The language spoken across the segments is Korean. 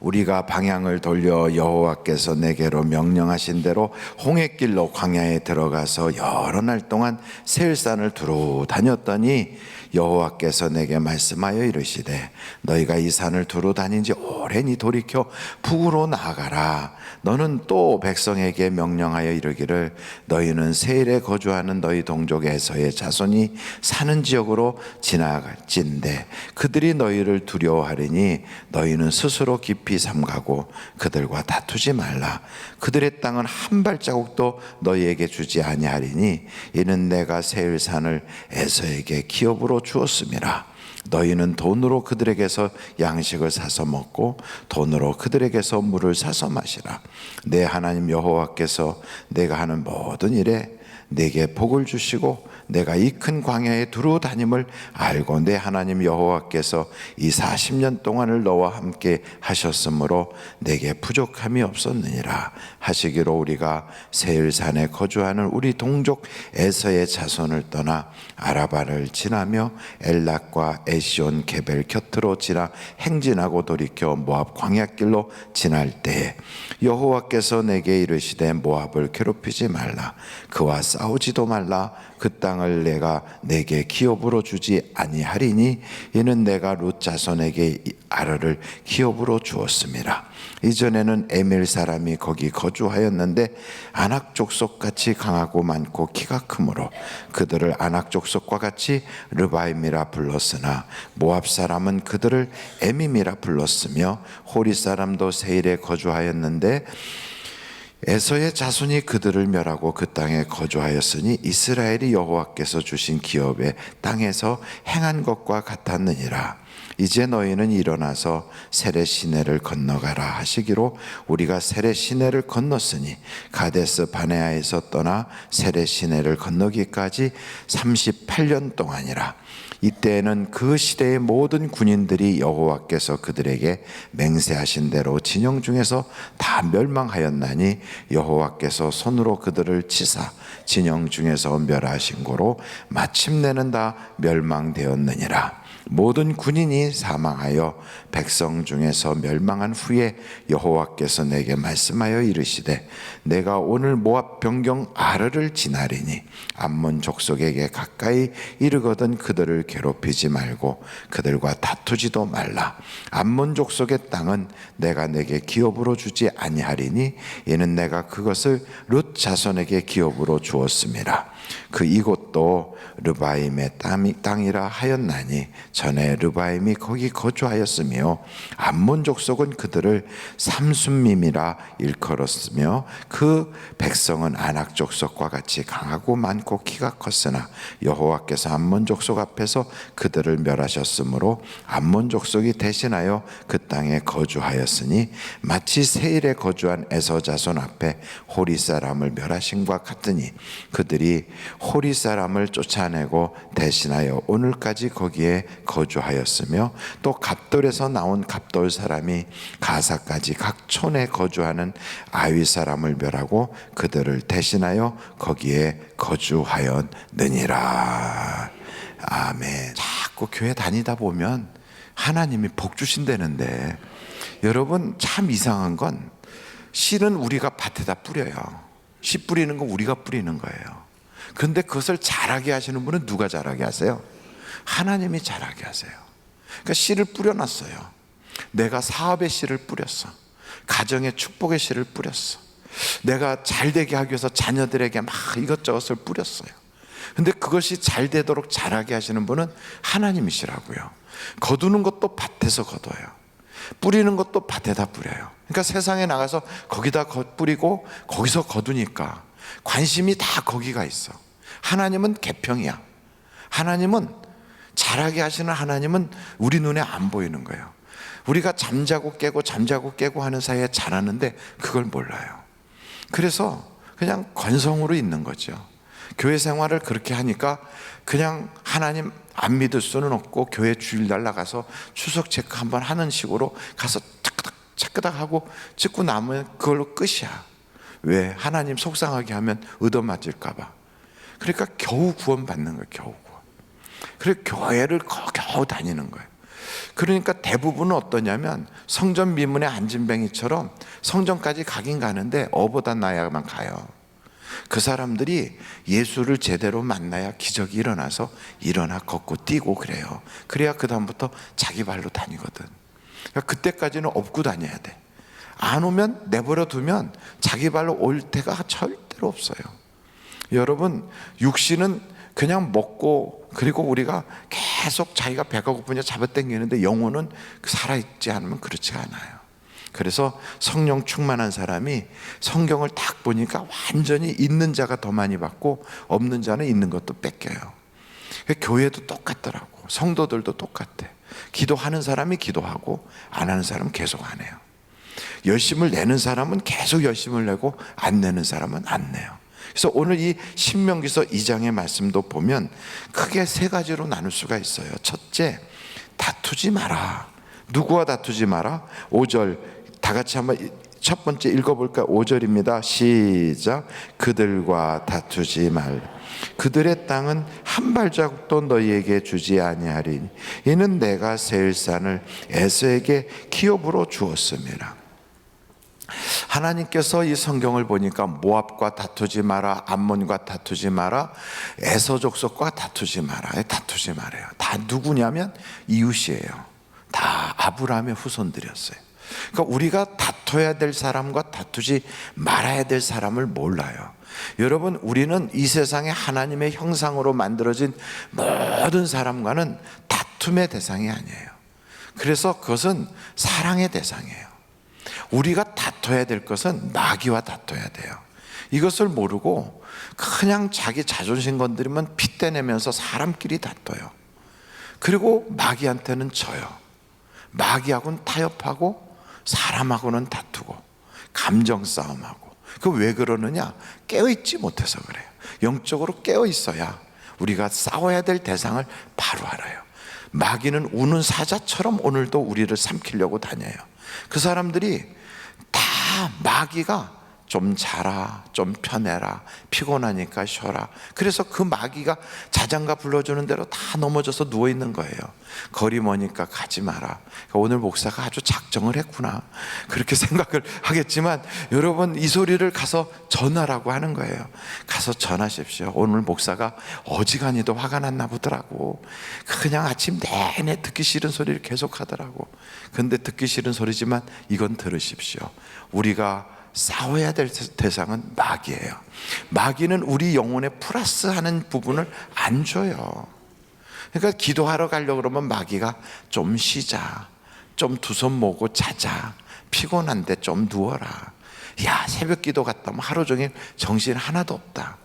우리가 방향을 돌려 여호와께서 내게로 명령하신 대로 홍해길로 광야에 들어가서 여러 날 동안 세일산을 두루 다녔더니 여호와께서 내게 말씀하여 이르시되 너희가 이 산을 두루 다닌 지 오래니 돌이켜 북으로 나아가라. 너는 또 백성에게 명령하여 이르기를 너희는 세일에 거주하는 너희 동족에서의 자손이 사는 지역으로 지나갈진대. 그들이 너희를 두려워하리니 너희는 스스로 깊이 삼가고 그들과 다투지 말라. 그들의 땅은 한 발자국도 너희에게 주지 아니하리니 이는 내가 세일산을 에서에게 기업으로 주었음이라. 너희는 돈으로 그들에게서 양식을 사서 먹고 돈으로 그들에게서 물을 사서 마시라. 내 하나님 여호와께서 내가 하는 모든 일에 내게 복을 주시고 내가 이 큰 광야에 두루 다님을 알고 내 하나님 여호와께서 이 40년 동안을 너와 함께 하셨으므로 내게 부족함이 없었느니라 하시기로 우리가 세일산에 거주하는 우리 동족 에서의 자손을 떠나 아라바를 지나며 엘락과 에시온 게벨 곁으로 지나 행진하고 돌이켜 모압 광야길로 지날 때에 여호와께서 내게 이르시되 모압을 괴롭히지 말라. 그와 싸우지도 말라 그 땅을 내가 내게 기업으로 주지 아니하리니 이는 내가 룻 자손에게 이 아르를 기업으로 주었음이라 이전에는 에밀 사람이 거기 거주하였는데 아낙 족속 같이 강하고 많고 키가 크므로 그들을 아낙 족속과 같이 르바임이라 불렀으나 모압 사람은 그들을 에밈이라 불렀으며 호리 사람도 세일에 거주하였는데 에서의 자손이 그들을 멸하고 그 땅에 거주하였으니 이스라엘이 여호와께서 주신 기업의 땅에서 행한 것과 같았느니라. 이제 너희는 일어나서 세례 시내를 건너가라 하시기로 우리가 세례 시내를 건넜으니 가데스 바네아에서 떠나 세례 시내를 건너기까지 38년 동안이라. 이때에는 그 시대의 모든 군인들이 여호와께서 그들에게 맹세하신 대로 진영 중에서 다 멸망하였나니 여호와께서 손으로 그들을 치사 진영 중에서 멸하신 고로 마침내는 다 멸망되었느니라. 모든 군인이 사망하여 백성 중에서 멸망한 후에 여호와께서 내게 말씀하여 이르시되 내가 오늘 모압 변경 아르를 지나리니 암몬 족속에게 가까이 이르거든 그들을 괴롭히지 말고 그들과 다투지도 말라. 암몬 족속의 땅은 내가 내게 기업으로 주지 아니하리니 이는 내가 그것을 룻 자손에게 기업으로 주었음이라 그 이곳도 르바임의 땅이라 하였나니 전에 르바임이 거기 거주하였으며 암몬 족속은 그들을 삼순밈이라 일컬었으며 그 백성은 아낙 족속과 같이 강하고 많고 키가 컸으나 여호와께서 암몬 족속 앞에서 그들을 멸하셨으므로 암몬 족속이 대신하여 그 땅에 거주하였으니 마치 세일에 거주한 에서 자손 앞에 호리 사람을 멸하신과 같으니 그들이 호리 사람을 쫓아내고 대신하여 오늘까지 거기에 거주하였으며 또 갑돌에서 나온 갑돌 사람이 가사까지 각 촌에 거주하는 아위 사람을 멸하고 그들을 대신하여 거기에 거주하였느니라. 아멘. 자꾸 교회 다니다 보면 하나님이 복 주신다는데 여러분 참 이상한 건 씨는 우리가 밭에다 뿌려요. 씨 뿌리는 건 우리가 뿌리는 거예요. 근데 그것을 잘하게 하시는 분은 누가 잘하게 하세요? 하나님이 잘하게 하세요. 그러니까 씨를 뿌려놨어요. 내가 사업의 씨를 뿌렸어. 가정의 축복의 씨를 뿌렸어. 내가 잘 되게 하기 위해서 자녀들에게 막 이것저것을 뿌렸어요. 근데 그것이 잘 되도록 잘하게 하시는 분은 하나님이시라고요. 거두는 것도 밭에서 거둬요. 뿌리는 것도 밭에다 뿌려요. 그러니까 세상에 나가서 거기다 뿌리고 거기서 거두니까 관심이 다 거기가 있어. 하나님은 개평이야. 하나님은 잘하게 하시는 하나님은 우리 눈에 안 보이는 거예요. 우리가 잠자고 깨고 잠자고 깨고 하는 사이에 잘하는데 그걸 몰라요. 그래서 그냥 건성으로 있는 거죠. 교회 생활을 그렇게 하니까 그냥 하나님 안 믿을 수는 없고 교회 주일 날 나가서 추석 체크 한번 하는 식으로 가서 차끄닥 차끄닥 하고 찍고 나면 그걸로 끝이야. 왜 하나님 속상하게 하면 얻어맞을까봐. 그러니까 겨우 구원 받는 거예요. 겨우 구원. 그래 교회를 겨우 다니는 거예요. 그러니까 대부분은 어떠냐면 성전 미문의 안진뱅이처럼 성전까지 가긴 가는데 어보다 나야만 가요. 그 사람들이 예수를 제대로 만나야 기적이 일어나서 일어나 걷고 뛰고 그래요. 그래야 그다음부터 자기 발로 다니거든. 그러니까 그때까지는 업고 다녀야 돼. 안 오면 내버려 두면 자기 발로 올 때가 절대로 없어요. 여러분, 육신은 그냥 먹고 그리고 우리가 계속 자기가 배가 고프냐 잡아당기는데 영혼은 살아있지 않으면 그렇지가 않아요. 그래서 성령 충만한 사람이 성경을 딱 보니까 완전히 있는 자가 더 많이 받고 없는 자는 있는 것도 뺏겨요. 교회도 똑같더라고. 성도들도 똑같아. 기도하는 사람이 기도하고 안 하는 사람은 계속 안 해요. 열심을 내는 사람은 계속 열심을 내고 안 내는 사람은 안 내요. 그래서 오늘 이 신명기서 2장의 말씀도 보면 크게 세 가지로 나눌 수가 있어요. 첫째, 다투지 마라. 누구와 다투지 마라? 5절 다 같이 한번 첫 번째 읽어볼까? 5절입니다. 시작. 그들과 다투지 말. 그들의 땅은 한 발자국도 너희에게 주지 아니하리니 이는 내가 세일산을 에서에게 기업으로 주었음이라. 하나님께서 이 성경을 보니까 모압과 다투지 마라, 암몬과 다투지 마라, 에서 족속과 다투지 마라, 다투지 말아요. 다 누구냐면 이웃이에요. 다 아브라함의 후손들이었어요. 그러니까 우리가 다퉈야 될 사람과 다투지 말아야 될 사람을 몰라요. 여러분, 우리는 이 세상에 하나님의 형상으로 만들어진 모든 사람과는 다툼의 대상이 아니에요. 그래서 그것은 사랑의 대상이에요. 우리가 다퉈야 될 것은 마귀와 다퉈야 돼요. 이것을 모르고 그냥 자기 자존심 건드리면 핏대내면서 사람끼리 다퉈요. 그리고 마귀한테는 져요. 마귀하고는 타협하고 사람하고는 다투고 감정 싸움하고 그 왜 그러느냐? 깨어있지 못해서 그래요. 영적으로 깨어 있어야 우리가 싸워야 될 대상을 바로 알아요. 마귀는 우는 사자처럼 오늘도 우리를 삼키려고 다녀요. 그 사람들이 다 마귀가 좀 자라, 좀 편해라, 피곤하니까 쉬어라. 그래서 그 마귀가 자장가 불러주는 대로 다 넘어져서 누워 있는 거예요. 거리 머니까 가지 마라. 그러니까 오늘 목사가 아주 작정을 했구나. 그렇게 생각을 하겠지만 여러분 이 소리를 가서 전하라고 하는 거예요. 가서 전하십시오. 오늘 목사가 어지간히도 화가 났나 보더라고. 그냥 아침 내내 듣기 싫은 소리를 계속 하더라고. 근데 듣기 싫은 소리지만 이건 들으십시오. 우리가 싸워야 될 대상은 마귀예요. 마귀는 우리 영혼에 플러스 하는 부분을 안 줘요. 그러니까 기도하러 가려고 그러면 마귀가 좀 쉬자, 좀 두 손 모고 자자, 피곤한데 좀 누워라. 야 새벽 기도 갔다 오면 하루 종일 정신 하나도 없다.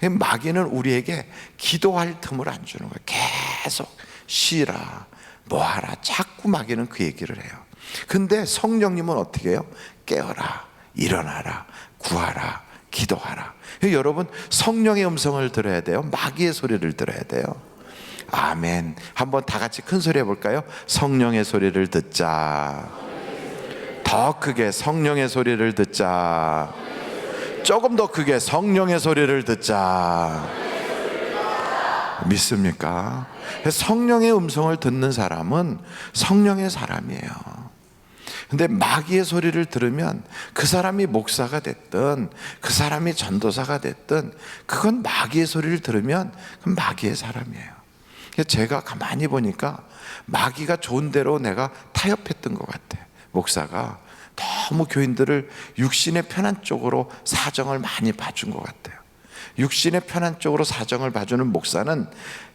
마귀는 우리에게 기도할 틈을 안 주는 거예요. 계속 쉬라, 뭐 하라. 자꾸 마귀는 그 얘기를 해요. 근데 성령님은 어떻게 해요? 깨어라. 일어나라, 구하라, 기도하라. 여러분 성령의 음성을 들어야 돼요. 마귀의 소리를 들어야 돼요. 아멘. 한번 다 같이 큰 소리 해볼까요? 성령의 소리를 듣자. 더 크게 성령의 소리를 듣자. 조금 더 크게 성령의 소리를 듣자. 믿습니까? 성령의 음성을 듣는 사람은 성령의 사람이에요. 근데 마귀의 소리를 들으면 그 사람이 목사가 됐든 그 사람이 전도사가 됐든 그건 마귀의 소리를 들으면 그건 마귀의 사람이에요. 제가 가만히 보니까 마귀가 좋은 대로 내가 타협했던 것 같아. 목사가 너무 교인들을 육신의 편한 쪽으로 사정을 많이 봐준 것 같아요. 육신의 편한 쪽으로 사정을 봐주는 목사는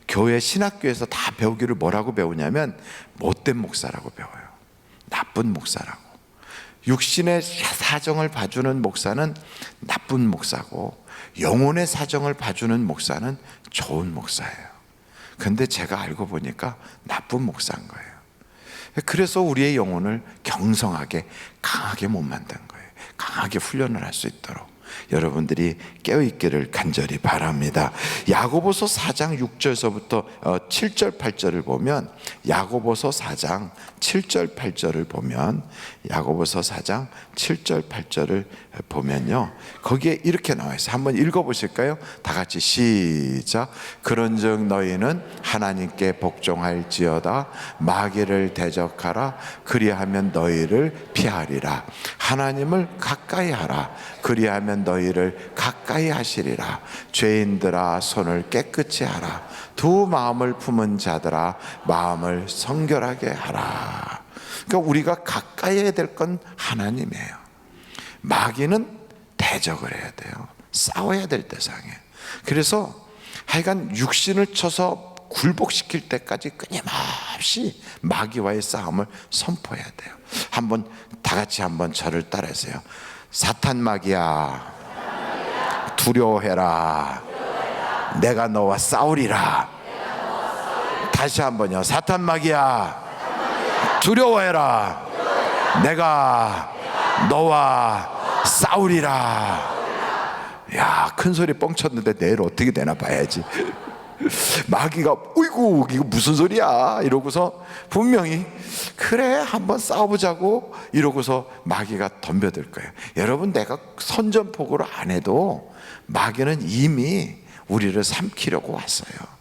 교회 신학교에서 다 배우기를 뭐라고 배우냐면 못된 목사라고 배워요. 나쁜 목사라고. 육신의 사정을 봐주는 목사는 나쁜 목사고 영혼의 사정을 봐주는 목사는 좋은 목사예요. 근데 제가 알고 보니까 나쁜 목사인 거예요. 그래서 우리의 영혼을 경성하게 강하게 못 만든 거예요. 강하게 훈련을 할 수 있도록. 여러분들이 깨어 있기를 간절히 바랍니다. 야고보서 4장 6절서부터 7절 8절을 보면 야고보서 4장 7절 8절을 보면 야고보서 4장 7절 8절을 보면요. 거기에 이렇게 나와 있어요. 한번 읽어 보실까요? 다 같이 시작. 그런즉 너희는 하나님께 복종할지어다 마귀를 대적하라 그리하면 너희를 피하리라. 하나님을 가까이 하라. 그리하면 너희를 가까이 하시리라. 죄인들아 손을 깨끗이 하라. 두 마음을 품은 자들아 마음을 성결하게 하라. 그러니까 우리가 가까이 해야 될 건 하나님이에요. 마귀는 대적을 해야 돼요. 싸워야 될 대상이에요. 그래서 하여간 육신을 쳐서 굴복시킬 때까지 끊임없이 마귀와의 싸움을 선포해야 돼요. 한번 다 같이 한번 저를 따라하세요. 사탄 마귀야 두려워해라. 내가 너와 싸우리라. 다시 한번요. 사탄 마귀야 두려워해라. 내가 너와 싸우리라. 야, 큰 소리 뻥 쳤는데 내일 어떻게 되나 봐야지. 마귀가 어이구 이거 무슨 소리야 이러고서 분명히 그래 한번 싸워보자고 이러고서 마귀가 덤벼들 거예요 여러분 내가 선전포고를 안 해도 마귀는 이미 우리를 삼키려고 왔어요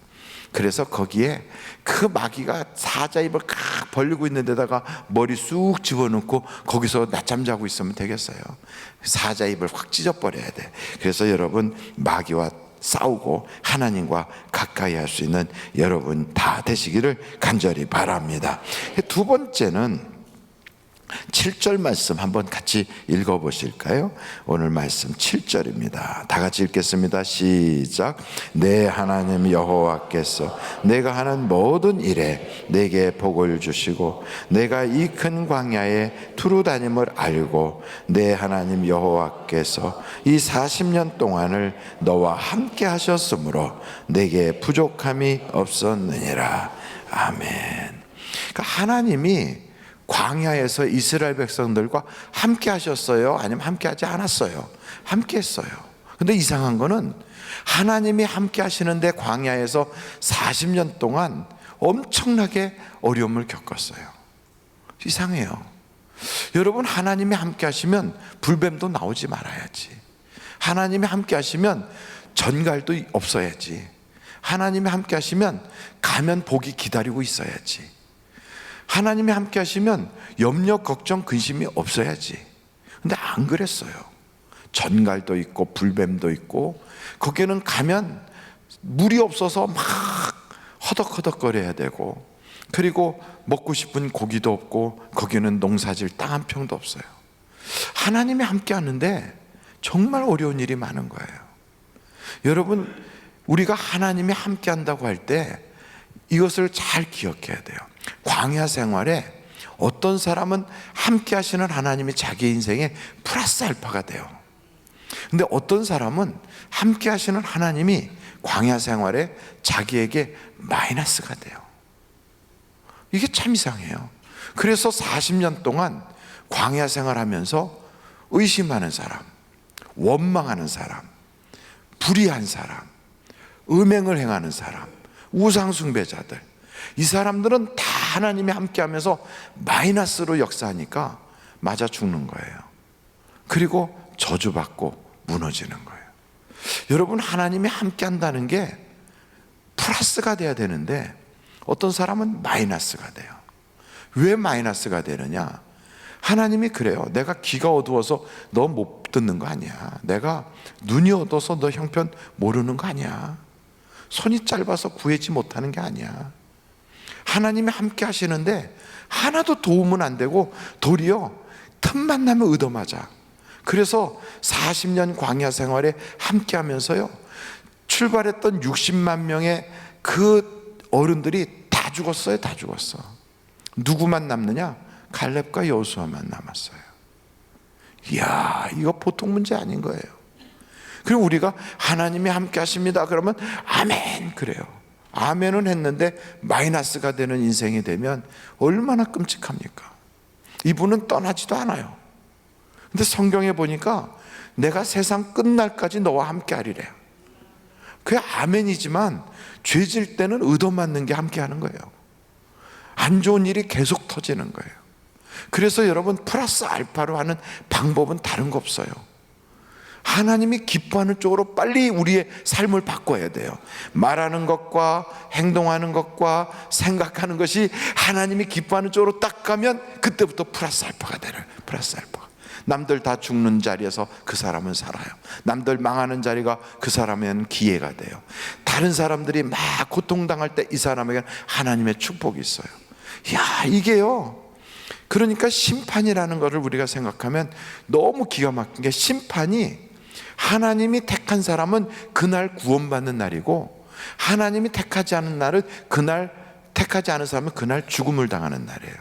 그래서 거기에 그 마귀가 사자 입을 칵 벌리고 있는 데다가 머리 쑥 집어넣고 거기서 낮잠 자고 있으면 되겠어요 사자 입을 확 찢어버려야 돼 그래서 여러분 마귀와 싸우고 하나님과 가까이 할 수 있는 여러분 다 되시기를 간절히 바랍니다. 두 번째는 7절 말씀 한번 같이 읽어 보실까요? 오늘 말씀 7절입니다. 다 같이 읽겠습니다. 시작. 내 하나님 여호와께서 내가 하는 모든 일에 내게 복을 주시고 내가 이 큰 광야에 두루 다님을 알고 내 하나님 여호와께서 이 40년 동안을 너와 함께 하셨으므로 내게 부족함이 없었느니라. 아멘. 그러니까 하나님이 광야에서 이스라엘 백성들과 함께 하셨어요? 아니면 함께 하지 않았어요? 함께 했어요. 근데 이상한 거는 하나님이 함께 하시는데 광야에서 40년 동안 엄청나게 어려움을 겪었어요. 이상해요. 여러분, 하나님이 함께 하시면 불뱀도 나오지 말아야지. 하나님이 함께 하시면 전갈도 없어야지. 하나님이 함께 하시면 가면 복이 기다리고 있어야지. 하나님이 함께 하시면 염려, 걱정, 근심이 없어야지. 근데 안 그랬어요. 전갈도 있고 불뱀도 있고 거기는 가면 물이 없어서 막 허덕허덕거려야 되고 그리고 먹고 싶은 고기도 없고 거기는 농사질 땅 한 평도 없어요. 하나님이 함께 하는데 정말 어려운 일이 많은 거예요. 여러분, 우리가 하나님이 함께 한다고 할 때 이것을 잘 기억해야 돼요. 광야 생활에 어떤 사람은 함께 하시는 하나님이 자기 인생에 플러스 알파가 돼요. 근데 어떤 사람은 함께 하시는 하나님이 광야 생활에 자기에게 마이너스가 돼요. 이게 참 이상해요. 그래서 40년 동안 광야 생활하면서 의심하는 사람, 원망하는 사람, 불의한 사람, 음행을 행하는 사람, 우상숭배자들, 이 사람들은 다 하나님이 함께 하면서 마이너스로 역사하니까 맞아 죽는 거예요. 그리고 저주받고 무너지는 거예요. 여러분, 하나님이 함께 한다는 게 플러스가 돼야 되는데 어떤 사람은 마이너스가 돼요. 왜 마이너스가 되느냐? 하나님이 그래요. 내가 귀가 어두워서 너 못 듣는 거 아니야. 내가 눈이 어두워서 너 형편 모르는 거 아니야. 손이 짧아서 구하지 못하는 게 아니야. 하나님이 함께 하시는데 하나도 도움은 안 되고 도리어 틈만 나면 얻어맞아. 그래서 40년 광야 생활에 함께 하면서요. 출발했던 60만 명의 그 어른들이 다 죽었어요. 다 죽었어. 누구만 남느냐? 갈렙과 여수아만 남았어요. 이야, 이거 보통 문제 아닌 거예요. 그리고 우리가 하나님이 함께 하십니다. 그러면 아멘 그래요. 아멘은 했는데 마이너스가 되는 인생이 되면 얼마나 끔찍합니까? 이분은 떠나지도 않아요. 근데 성경에 보니까 내가 세상 끝날까지 너와 함께 하리래요. 그게 아멘이지만 죄질 때는 의도 맞는 게 함께 하는 거예요. 안 좋은 일이 계속 터지는 거예요. 그래서 여러분 플러스 알파로 하는 방법은 다른 거 없어요. 하나님이 기뻐하는 쪽으로 빨리 우리의 삶을 바꿔야 돼요. 말하는 것과 행동하는 것과 생각하는 것이 하나님이 기뻐하는 쪽으로 딱 가면 그때부터 플러스 알파가 되는 플러스 알파. 남들 다 죽는 자리에서 그 사람은 살아요. 남들 망하는 자리가 그 사람에는 기회가 돼요. 다른 사람들이 막 고통당할 때 이 사람에게는 하나님의 축복이 있어요. 야, 이게요. 그러니까 심판이라는 것을 우리가 생각하면 너무 기가 막힌 게 심판이 하나님이 택한 사람은 그날 구원받는 날이고 하나님이 택하지 않은 날은 그날 택하지 않은 사람은 그날 죽음을 당하는 날이에요.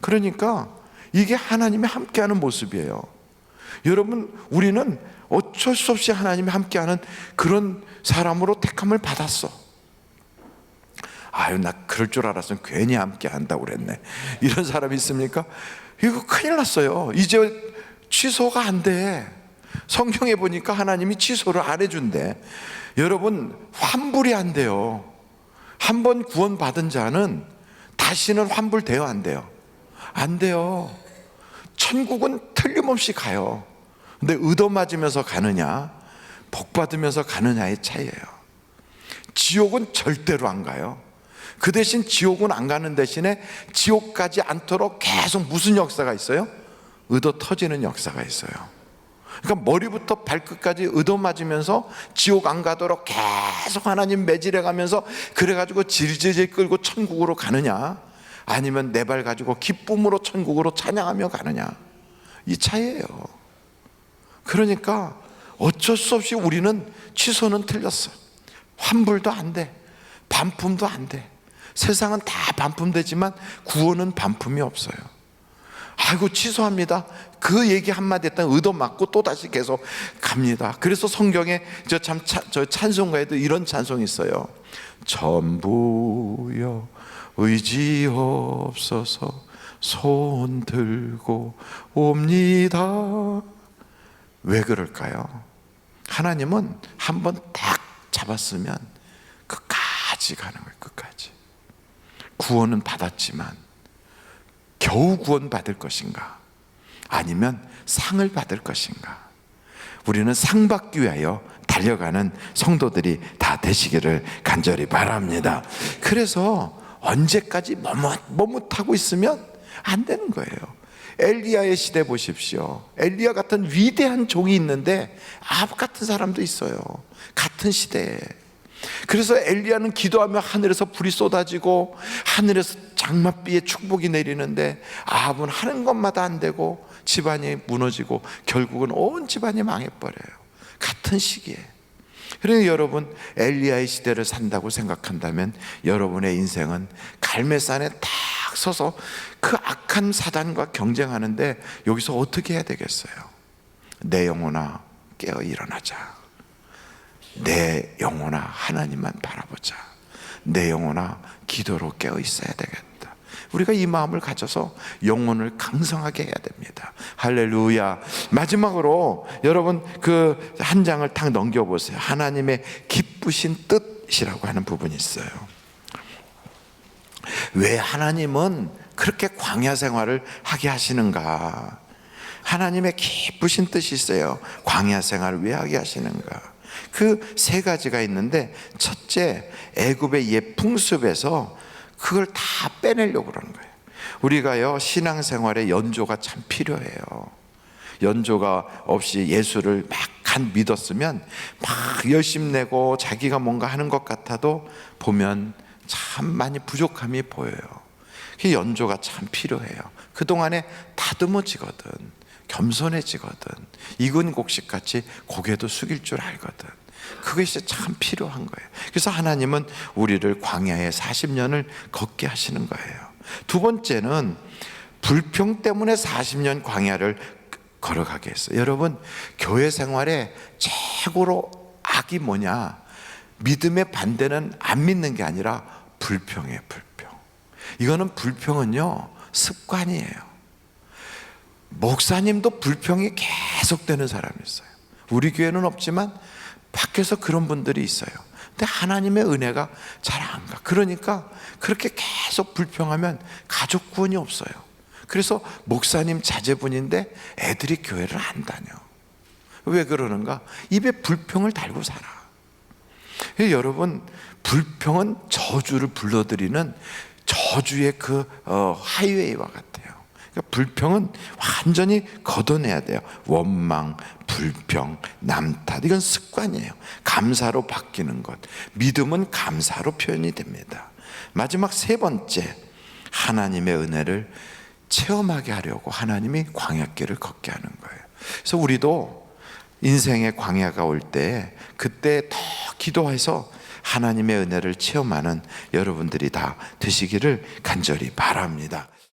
그러니까 이게 하나님이 함께하는 모습이에요. 여러분, 우리는 어쩔 수 없이 하나님이 함께하는 그런 사람으로 택함을 받았어. 아유, 나 그럴 줄 알았으면 괜히 함께 한다고 그랬네. 이런 사람이 있습니까? 이거 큰일 났어요. 이제 취소가 안 돼. 성경에 보니까 하나님이 취소를 안 해준대. 여러분, 환불이 안 돼요. 한 번 구원받은 자는 다시는 환불돼요, 안 돼요? 안 돼요. 천국은 틀림없이 가요. 근데 의도 맞으면서 가느냐, 복 받으면서 가느냐의 차이예요. 지옥은 절대로 안 가요. 그 대신 지옥은 안 가는 대신에 지옥 가지 않도록 계속 무슨 역사가 있어요? 의도 터지는 역사가 있어요. 그러니까 머리부터 발끝까지 의도 맞으면서 지옥 안 가도록 계속 하나님 매질해 가면서 그래가지고 질질질 끌고 천국으로 가느냐 아니면 내 발 가지고 기쁨으로 천국으로 찬양하며 가느냐 이 차이예요. 그러니까 어쩔 수 없이 우리는 취소는 틀렸어. 환불도 안 돼. 반품도 안 돼. 세상은 다 반품되지만 구원은 반품이 없어요. 아이고 취소합니다. 그 얘기 한마디 했다 의도 맞고 또 다시 계속 갑니다. 그래서 성경에 저 참 저 찬송가에도 이런 찬송이 있어요. 전부여 의지 없어서 손 들고 옵니다. 왜 그럴까요? 하나님은 한 번 딱 잡았으면 끝까지 가는 거예요. 끝까지. 구원은 받았지만 겨우 구원 받을 것인가? 아니면 상을 받을 것인가? 우리는 상 받기 위하여 달려가는 성도들이 다 되시기를 간절히 바랍니다. 그래서 언제까지 머뭇, 머뭇하고 있으면 안 되는 거예요. 엘리야의 시대 보십시오. 엘리야 같은 위대한 종이 있는데 아합 같은 사람도 있어요. 같은 시대에. 그래서 엘리야는 기도하며 하늘에서 불이 쏟아지고 하늘에서 장맛비에 축복이 내리는데 아합은 하는 것마다 안 되고 집안이 무너지고 결국은 온 집안이 망해버려요. 같은 시기에. 그러니 여러분 엘리야의 시대를 산다고 생각한다면 여러분의 인생은 갈매산에 딱 서서 그 악한 사단과 경쟁하는데 여기서 어떻게 해야 되겠어요? 내 영혼아 깨어 일어나자. 내 영혼아 하나님만 바라보자. 내 영혼아 기도로 깨어 있어야 되겠다. 우리가 이 마음을 가져서 영혼을 강성하게 해야 됩니다. 할렐루야. 마지막으로 여러분 그 한 장을 탁 넘겨 보세요. 하나님의 기쁘신 뜻이라고 하는 부분이 있어요. 왜 하나님은 그렇게 광야 생활을 하게 하시는가? 하나님의 기쁘신 뜻이 있어요. 광야 생활을 왜 하게 하시는가? 그 세 가지가 있는데 첫째 애굽의 옛 풍습에서 그걸 다 빼내려고 그러는 거예요. 우리가요 신앙생활에 연조가 참 필요해요. 연조가 없이 예수를 막 간 믿었으면 막 열심 내고 자기가 뭔가 하는 것 같아도 보면 참 많이 부족함이 보여요. 그 연조가 참 필요해요. 그 동안에 다듬어지거든, 겸손해지거든, 익은 곡식 같이 고개도 숙일 줄 알거든. 그것이 참 필요한 거예요. 그래서 하나님은 우리를 광야에 40년을 걷게 하시는 거예요. 두 번째는 불평 때문에 40년 광야를 걸어가게 했어요. 여러분, 교회 생활에 최고로 악이 뭐냐? 믿음의 반대는 안 믿는 게 아니라 불평이에요, 불평. 이거는 불평은요, 습관이에요. 목사님도 불평이 계속되는 사람이 있어요. 우리 교회는 없지만 밖에서 그런 분들이 있어요. 근데 하나님의 은혜가 잘 안 가. 그러니까 그렇게 계속 불평하면 가족 구원이 없어요. 그래서 목사님 자제분인데 애들이 교회를 안 다녀. 왜 그러는가? 입에 불평을 달고 살아. 예, 여러분 불평은 저주를 불러들이는 저주의 그 어, 하이웨이와 같아요. 그러니까 불평은 완전히 걷어내야 돼요. 원망, 불평, 남탓 이건 습관이에요. 감사로 바뀌는 것. 믿음은 감사로 표현이 됩니다. 마지막 세 번째 하나님의 은혜를 체험하게 하려고 하나님이 광야길을 걷게 하는 거예요. 그래서 우리도 인생의 광야가 올 때 그때 더 기도해서 하나님의 은혜를 체험하는 여러분들이 다 되시기를 간절히 바랍니다.